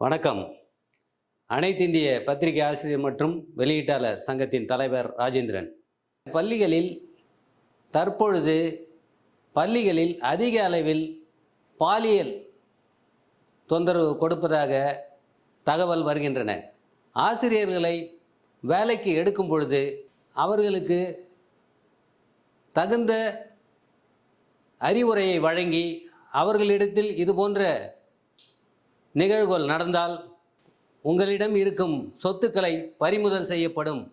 வணக்கம். அனைத்திந்திய பத்திரிகை ஆசிரியர் மற்றும் வெளியீட்டாளர் சங்கத்தின் தலைவர் ராஜேந்திரன். பள்ளிகளில் தற்பொழுது பள்ளிகளில் அதிக அளவில் பாலியல் தொந்தரவு கொடுப்பதாக தகவல் வருகின்றன. ஆசிரியர்களை வேலைக்கு எடுக்கும் பொழுது அவர்களுக்கு தகுந்த அறிவுரையை வழங்கி அவர்களிடத்தில் இது போன்ற நிகழ்வுகள் நடந்தால் உங்களிடம் இருக்கும் சொத்துக்களை பறிமுதல் செய்யப்படும்.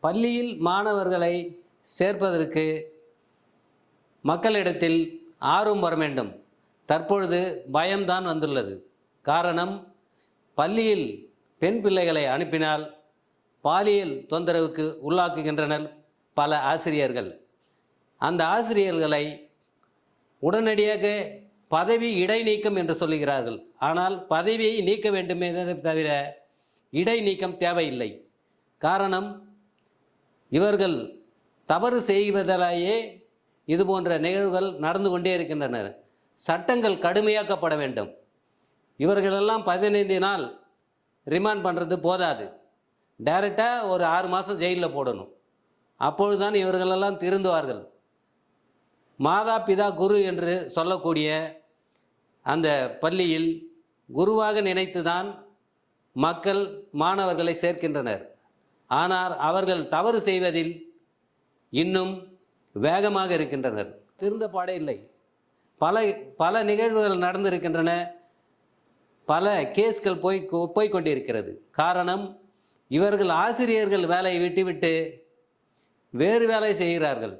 பள்ளியில் மாணவர்களை சேர்ப்பதற்கு மக்களிடத்தில் ஆர்வம் வர வேண்டும். தற்பொழுது பயம்தான் வந்துள்ளது. காரணம் பள்ளியில் பெண் பிள்ளைகளை அனுப்பினால் பாலியல் தொந்தரவுக்கு உள்ளாக்குகின்றனர் பல ஆசிரியர்கள். அந்த ஆசிரியர்களை உடனடியாக பதவி இடைநீக்கம் என்று சொல்லுகிறார்கள். ஆனால் பதவியை நீக்க வேண்டுமே தவிர இடைநீக்கம் தேவையில்லை. காரணம் இவர்கள் தவறு செய்வதாலேயே இது போன்ற நிகழ்வுகள் நடந்து கொண்டே இருக்கின்றன சட்டங்கள் கடுமையாக்கப்பட வேண்டும். இவர்களெல்லாம் பதினைந்து நாள் ரிமாண்ட் பண்ணுறது போதாது. டைரெக்டாக ஒரு ஆறு மாதம் ஜெயிலில் போடணும். அப்பொழுதுதான் இவர்களெல்லாம் திருந்துவார்கள். மாதா பிதா குரு என்று சொல்லக்கூடிய அந்த பள்ளியில் குருவாக நினைத்துதான் மக்கள் மாணவர்களை சேர்க்கின்றனர். ஆனால் அவர்கள் தவறு செய்வதில் இன்னும் வேகமாக இருக்கின்றனர். திருந்த பாடே இல்லை. பல பல நிகழ்வுகள் நடந்திருக்கின்றன. பல கேஸ்கள் போய் போய் கொண்டிருக்கிறது. காரணம் இவர்கள் ஆசிரியர்கள் வேலையை விட்டுவிட்டு வேறு வேலை செய்கிறார்கள்.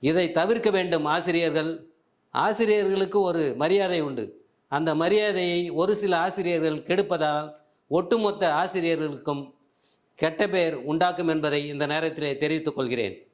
இதை தவிர்க்க வேண்டும் ஆசிரியர்கள். ஆசிரியர்களுக்கு ஒரு மரியாதை உண்டு. அந்த மரியாதையை ஒரு சில ஆசிரியர்கள் கெடுப்பதால் ஒட்டுமொத்த ஆசிரியர்களுக்கும் கெட்ட பெயர் உண்டாக்கும் என்பதை இந்த நேரத்திலே தெரிவித்துக் கொள்கிறேன்.